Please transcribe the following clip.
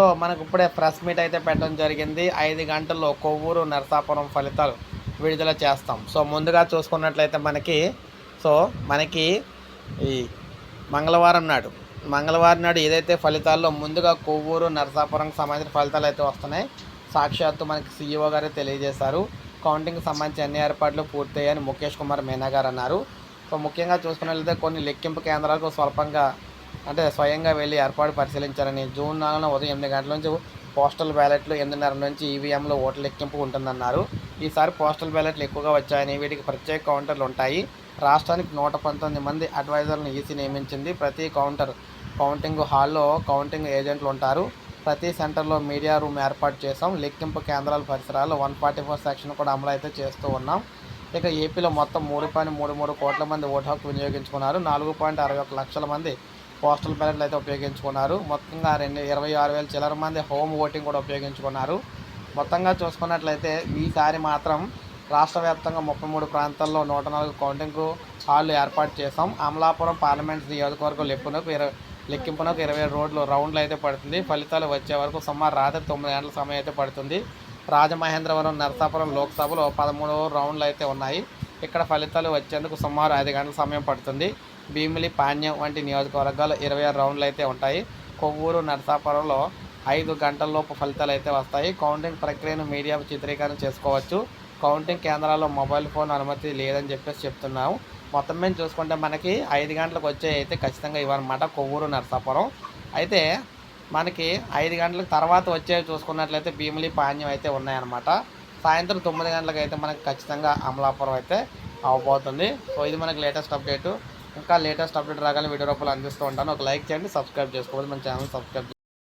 So మనకు ఇప్పుడే press meet అయితే పెట్టడం జరిగింది. ఐదు గంటల్లో కొవ్వూరు నరసాపురం ఫలితాలు విడుదల చేస్తాం. సో ముందుగా చూసుకున్నట్లయితే మనకి సో మనకి ఈ మంగళవారం నాడు మంగళవారం నాడు ఏదైతే ఫలితాల్లో ముందుగా కొవ్వూరు నరసాపురంకి సంబంధించిన ఫలితాలు అయితే వస్తున్నాయి సాక్షాత్తు మనకి సీఈఓ గారే తెలియజేశారు. కౌంటింగ్కి సంబంధించి అన్ని ఏర్పాట్లు పూర్తయ్యాయని ముఖేష్ కుమార్ మీనా గారు అన్నారు. సో ముఖ్యంగా చూసుకున్నట్లయితే కొన్ని లెక్కింపు కేంద్రాలకు స్వల్పంగా అంటే స్వయంగా వెళ్ళి ఏర్పాటు పరిశీలించారని జూన్ నాలుగున ఉదయం ఎనిమిది గంటల నుంచి పోస్టల్ బ్యాలెట్లు ఎనిమిదిన్నర నుంచి ఈవీఎంలో ఓట్ల లెక్కింపు ఉంటుందన్నారు. ఈసారి పోస్టల్ బ్యాలెట్లు ఎక్కువగా వచ్చాయని వీటికి ప్రత్యేక కౌంటర్లు ఉంటాయి. రాష్ట్రానికి నూట పంతొమ్మిది మంది అడ్వైజర్లను ఈసీ నియమించింది. ప్రతి కౌంటర్ కౌంటింగ్ హాల్లో కౌంటింగ్ ఏజెంట్లు ఉంటారు. ప్రతి సెంటర్లో మీడియా రూమ్ ఏర్పాటు చేసాం లెక్కింపు కేంద్రాల పరిసరాలు వన్ ఫార్టీ ఫోర్ సెక్షన్ కూడా అమలు అయితే చేస్తూ ఉన్నాం. ఇక ఏపీలో మొత్తం మూడు పాయింట్ మూడు మూడు కోట్ల మంది ఓటు హక్కు వినియోగించుకున్నారు. నాలుగు పాయింట్ అరవై ఒక లక్షల మంది పోస్టల్ బ్యాలెట్లు అయితే ఉపయోగించుకున్నారు. మొత్తంగా రెండు ఇరవై ఆరు వేల చిల్లర మంది హోమ్ ఓటింగ్ కూడా ఉపయోగించుకున్నారు. మొత్తంగా చూసుకున్నట్లయితే ఈసారి మాత్రం రాష్ట్ర వ్యాప్తంగా ముప్పై మూడు ప్రాంతాల్లో నూట నాలుగు కౌంటింగ్ హాళ్ళు ఏర్పాటు చేశాం. అమలాపురం పార్లమెంట్ నియోజకవర్గం లెప్పునకు ఇరవై లెక్కింపునకు ఇరవై రోడ్లు రౌండ్లు అయితే పడుతుంది. ఫలితాలు వచ్చే వరకు సుమారు రాత్రి తొమ్మిది గంటల సమయం అయితే పడుతుంది. రాజమహేంద్రవరం నరసాపురం లోక్సభలో పదమూడు రౌండ్లు అయితే ఉన్నాయి. ఇక్కడ ఫలితాలు వచ్చేందుకు సుమారు ఐదు గంటల సమయం పడుతుంది. భీమిలి పాణ్యం వంటి నియోజకవర్గాలు ఇరవై ఆరు రౌండ్లు అయితే ఉంటాయి. కొవ్వూరు నరసాపురంలో ఐదు గంటల్లోపు ఫలితాలు అయితే వస్తాయి. కౌంటింగ్ ప్రక్రియను మీడియా చిత్రీకరణ చేసుకోవచ్చు. కౌంటింగ్ కేంద్రాల్లో మొబైల్ ఫోన్ అనుమతి లేదని చెప్పేసి చెప్తున్నాము. మొత్తం మీద చూసుకుంటే మనకి ఐదు గంటలకు వచ్చే అయితే ఖచ్చితంగా ఇవ్వనమాట కొవ్వూరు నరసాపురం. అయితే మనకి ఐదు గంటల తర్వాత వచ్చేవి చూసుకున్నట్లయితే భీమిలి పాణ్యం అయితే ఉన్నాయన్నమాట. సాయంత్రం తొమ్మిది గంటలకు అయితే మనకి ఖచ్చితంగా అమలాపురం అయితే అవబోతుంది. సో ఇది మనకి లేటెస్ట్ అప్డేట్. ఇంకా లేటెస్ట్ అప్డేట్ రాగానే వీడియో రూపాయలు అందిస్తూ ఉంటాను. ఒక లైక్ చేయండి సబ్స్క్రైబ్ చేసుకోవాలి మన ఛానల్ సబ్స్క్రైబ్